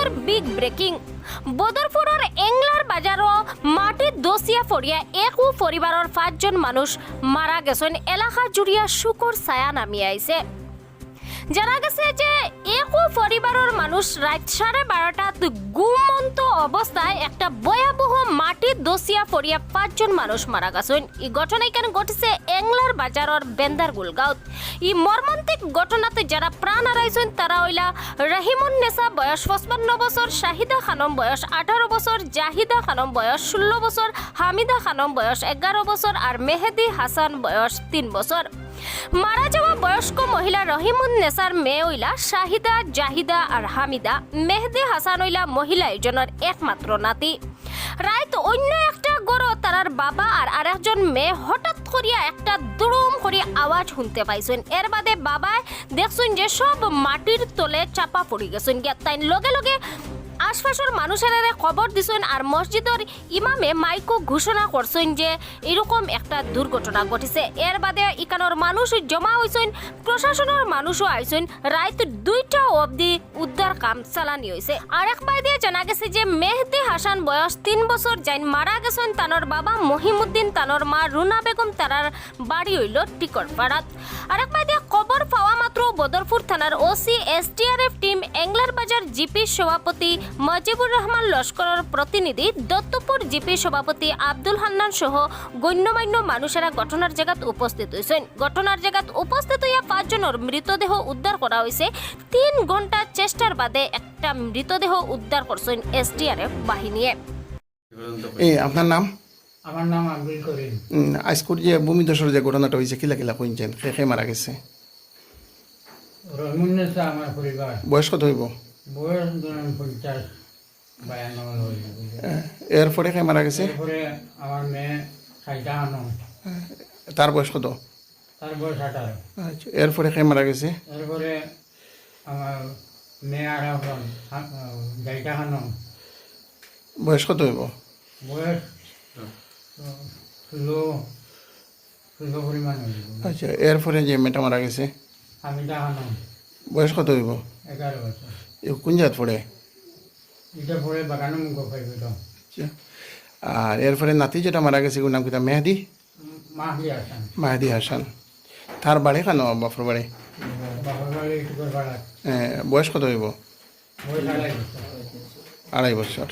নিউজের big breaking বদরপুরের এংলার বাজারও মাটির দোষিয়া ফরিয়া একু পরিবারের পাঁচজন মানুষ মারা গেছেন। এলাকা জুড়িয়া শুকর ছায়া নামিয়ে আইছে জানা গেছে যে একু পরিবারের মানুষ রাত সাড়ে বারোটাত গুমন্ত অবস্থায় একটা ভয়াবহ মাটির দোষিয়া ফরিয়া পাঁচজন মানুষ মারা গেছেন এই ঘটনা কেন ঘটেছে? এংলার বাজারের বেন্দার গুলগাঁওত এই মর্মান্তিক ঘটনাতে যারা প্রাণ হারাইছেন তারা হইলা রহিমুন নেসা বয়স পঁচপান্ন বছর শাহিদা খানম বয়স আঠারো বছর জাহিদা খানম বয়স ষোলো বছর হামিদা খানম বয়স এগারো বছর আর মেহেদি হাসান বয়স তিন বছর মারা যাওয়া বয়স্ক মহিলা রহিমুন নেসার মেয়ে হইলা শাহিদা, জাহিদা আর হামিদা। মেহেদি হাসান হইলা মহিলা এজনের একমাত্র নাতি। রাইত অন্য একটা গড় তারার বাবা আর আরেকজন মেয়ে হঠাৎ করিয়া একটা দুরুম করিয়া আওয়াজ শুনতে পাইছেন। এর বাদে বাবায় দেখছেন যে সব মাটির তলে চাপা পড়ে গেছেন। গিয়া তাই লগে লগে আশপাশের মানুষের খবর দিছেন আর মসজিদের ইমামে মাইকো ঘোষণা করছেন যে এরকম একটা দুর্ঘটনা ঘটেছে। এর বাদে ইকানোর মানুষ জমা হয়েছেন প্রশাসনের মানুষও আইছেন। রাত দুইটা অবধি উদ্ধার কাম চালানি হয়েছে আর এক দিয়ে জানা গেছে যে মেহদি হাসান বয়স তিন বছর, যাইন মারা গেছেন তানোর বাবা মহিমুদ্দিন, তানোর মা রুনা বেগম, তারার বাড়ি হইল টিকর পাড়াত আর এক দিয়ে খবর পাওয়া মাত্র বদরপুর থানার ওসি এসটিআরএফ টিম এংলার বাজার জিপি সভাপতি মজিবুর রহমান লস্করের প্রতিনিধি দত্তপুর জিপি সভাপতি আব্দুল হান্নান সহ গণ্যমান্য মানুষেরা ঘটনার জায়গাত উপস্থিত হয়েছেন ঘটনার জায়গাত উপস্থিত হইয়া পাঁচজনের মৃতদেহ উদ্ধার করা হয়েছে তিন ঘণ্টা চেষ্টার বাদে একটা মৃতদেহ উদ্ধার করছেন এসটিআরএফ বাহিনীয়ে। এই আপনার নাম? আমার নাম আব্দুল করিম। আজকের যে ভূমিদশর যে ঘটনাটা হয়েছে কিলা কিলা কইছেন কে কে মারা গেছে? রহিমুন্নেসা আমার পরিবার। বয়স কত হইব? বয়স ধরেন পঞ্চাশ বায়ান্ন আহ, এরপরে কে মারা গেছে? এরপরে আমার মেয়ে সাইটা আনম তার বয়স কত? তার বয়স আঠারো। আচ্ছা, এরপরে কে মারা গেছে? এরপরে আমার মেয়ে আর এখন জাইটা খানম বয়স কত হইব? বয়স ষোলো ষোলো পরিমাণ আচ্ছা এরপরে যে মেয়েটা মারা গেছে? হামিদা খানম বয়স কত হইব? এগারো বছর। এ কোন জাত পড়ে? এটা পরে বাগানো মুখ পাইছিল আচ্ছা। আর এরপরে নাতি যেটা মারা গেছে নাম কিতা মেহেদি? মাহি আসান মাহেদি হাসান। তার বাড়ি কেন বাপর বাড়ি? বাড়াত বয়স কত হইব? আড়াই বছর।